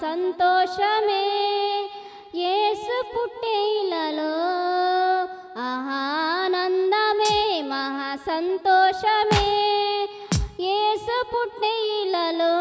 సంతోషమే. ఏసు పుట్టేలలో ఆనందమే మహా సంతోషమే ఏసు పుట్టిలలో